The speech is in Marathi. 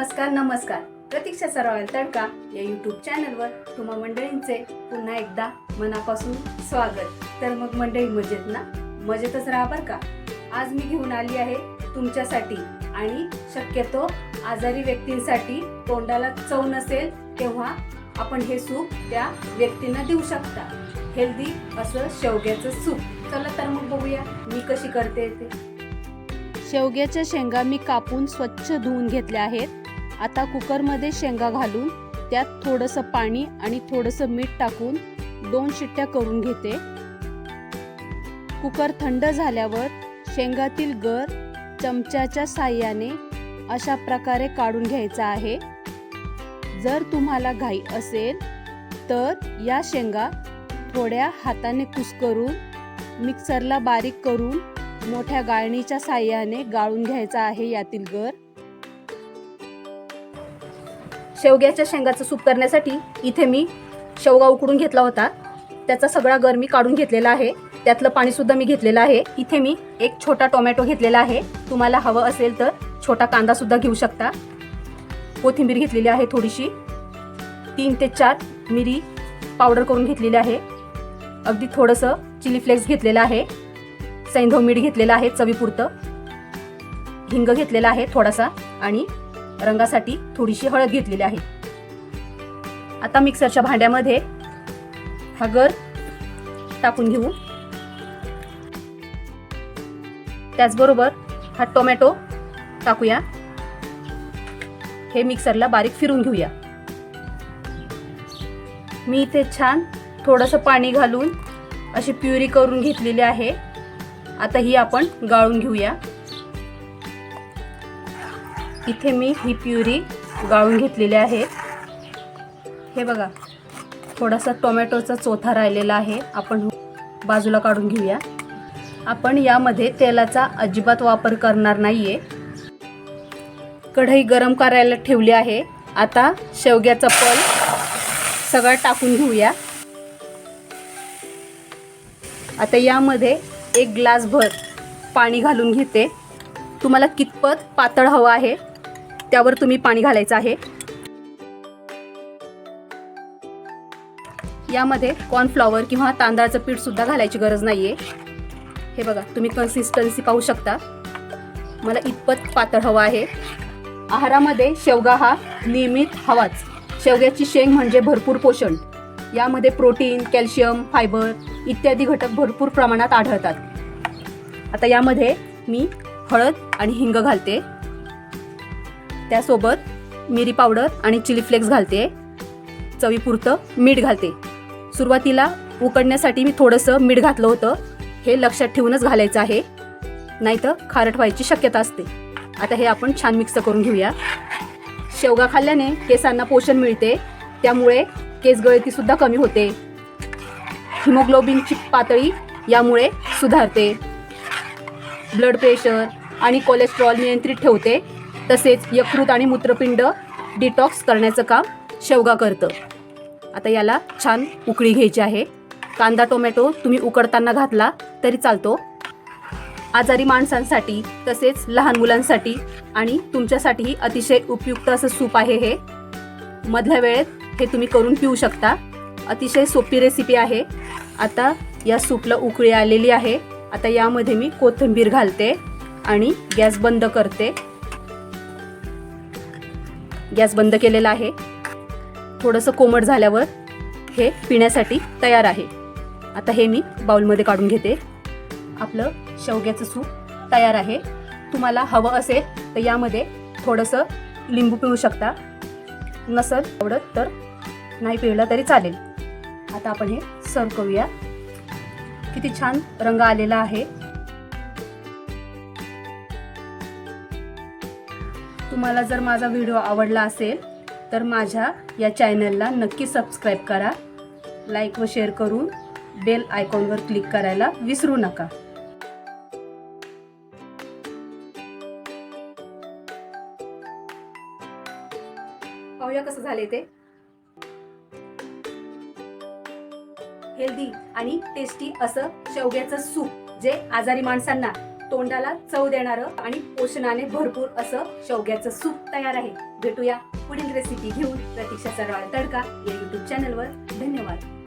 नमस्कार नमस्कार. प्रतीक्षा सरवाल तडका या युट्यूब चॅनलवर तुम्हा मंडळींचे पुन्हा एकदा मनापासून स्वागत. तर मग मंडळी मजेत ना? मजेतच राहा बरं का? आज मी घेऊन आली आहे तुमच्यासाठी आणि शक्यतो आजारी व्यक्तींसाठी तोंडाला चव नसेल तेव्हा आपण हे सूप त्या व्यक्तींना देऊ शकता. हेल्दी असं शेवग्याचं सूप. चला तर मग बघूया मी कशी करते ते. शेवग्याच्या शेंगा मी कापून स्वच्छ धुवून घेतल्या आहेत. आता कुकरमध्ये शेंगा घालून त्यात थोडंसं पाणी आणि थोडंसं मीठ टाकून दोन शिट्ट्या करून घेते. कुकर थंड झाल्यावर शेंगातील गर चमच्याच्या साह्याने अशा प्रकारे काढून घ्यायचा आहे. जर तुम्हाला घाई असेल तर या शेंगा थोड्या हाताने कुस्करून मिक्सरला बारीक करून मोठ्या गाळणीच्या साह्याने गाळून घ्यायचा आहे यातील गर. शेवग्याच्या शेंगाचं सूप करण्यासाठी इथे मी शेवगा उकडून घेतला होता. त्याचा सगळा गर मी काढून घेतलेला आहे. त्यातलं पाणीसुद्धा मी घेतलेलं आहे. इथे मी एक छोटा टोमॅटो घेतलेला आहे. तुम्हाला हवं असेल तर छोटा कांदासुद्धा घेऊ शकता. कोथिंबीर घेतलेली आहे थोडीशी. तीन ते चार मिरी पावडर करून घेतलेली आहे. अगदी थोडंसं चिली फ्लेक्स घेतलेलं आहे. सैंधव मीठ घेतलेलं आहे चवीपुरतं. हिंग घेतलेला आहे थोडासा आणि रंगासाठी थोडीशी हळद घेतलेली आहे. आता मिक्सरच्या भांड्यामध्ये हा गर टाकून घेऊ. त्याचबरोबर हा टोमॅटो टाकूया. हे मिक्सरला बारीक फिरून घेऊया. मी इथे छान थोडंसं पाणी घालून अशी प्युरी करून घेतलेली आहे. आता ही आपण गाळून घेऊया. इथे मी ही प्युरी गाळून घेतलेली आहे. हे बघा थोडासा टोमॅटोचा चोथा राहिलेला आहे. आपण बाजूला काढून घेऊया. आपण यामध्ये तेलाचा अजिबात वापर करणार नाहीये. कढई गरम करायला ठेवली आहे. आता शेवग्याचा पल सगळं टाकून घेऊया. आता यामध्ये एक ग्लासभर पाणी घालून घेते. तुम्हाला कितपत पातळ हवं आहे त्यावर तुम्ही पाणी घालायचं आहे. यामध्ये कॉर्नफ्लॉवर किंवा तांदळाचं पीठ सुद्धा घालायची गरज नाहीये. हे बघा तुम्ही कन्सिस्टन्सी पाहू शकता. मला इतपत पातळ हवं आहे. आहारामध्ये शेवगा हा नियमित हवाच. शेवग्याची शेंग म्हणजे भरपूर पोषण. यामध्ये प्रोटीन कॅल्शियम फायबर इत्यादी घटक भरपूर प्रमाणात आढळतात. आता यामध्ये मी हळद आणि हिंग घालते. त्यासोबत मिरी पावडर आणि चिली फ्लेक्स घालते. चवीपुरतं मीठ घालते. सुरुवातीला उकडण्यासाठी मी थोडंसं मीठ घातलं होतं. हे लक्षात ठेवूनच घालायचं आहे. नाहीतर खारट व्हायची शक्यता असते. आता हे आपण छान मिक्स करून घेऊया. शेवगा खाल्ल्याने केसांना पोषण मिळते. त्यामुळे केस गळतीसुद्धा कमी होते. हिमोग्लोबिनची पातळी यामुळे सुधारते. ब्लड प्रेशर आणि कोलेस्ट्रॉल नियंत्रित ठेवते. तसेच यकृत आणि मूत्रपिंड डिटॉक्स करण्याचं काम शेवगा करतं. आता याला छान उकळी घ्यायची आहे. कांदा टोमॅटो तुम्ही उकडताना घातला तरी चालतो. आजारी माणसांसाठी तसेच लहान मुलांसाठी आणि तुमच्यासाठीही अतिशय उपयुक्त असं सूप आहे हे. मधल्या वेळेत हे तुम्ही करून पिऊ शकता. अतिशय सोपी रेसिपी आहे. आता या सूपला उकळी आलेली आहे. आता यामध्ये मी कोथिंबीर घालते आणि गॅस बंद करते. गॅस बंद केलेला आहे. थोडंसं कोमट झाल्यावर हे पिण्यासाठी तयार आहे. आता हे मी बाउलमध्ये काढून घेते. आपलं शेवग्याचं सूप तयार आहे. तुम्हाला हवं असेल तर यामध्ये थोडंसं लिंबू पिळू शकता. नसल आवडत तर नाही पिळलं तरी चालेल. आता आपण हे सर्व करूया. किती छान रंग आलेला आहे. तुम्हाला जर माझा व्हिडिओ आवडला असेल तर माझ्या या चॅनलला नक्की सबस्क्राईब करा. लाईक व शेअर करून बेल आयकॉनवर क्लिक करायला विसरू नका. पाहूया कसं झाले ते. हेल्दी आणि टेस्टी असं शेवग्याचं सूप जे आजारी माणसांना तोंडाला चव देणारं आणि पोषणाने भरपूर असं शेवग्याचं सूप तयार आहे. भेटूया पुढील रेसिपी घेऊन. प्रतीक्षा सरवाळ तडका या युट्यूब चॅनलवर धन्यवाद.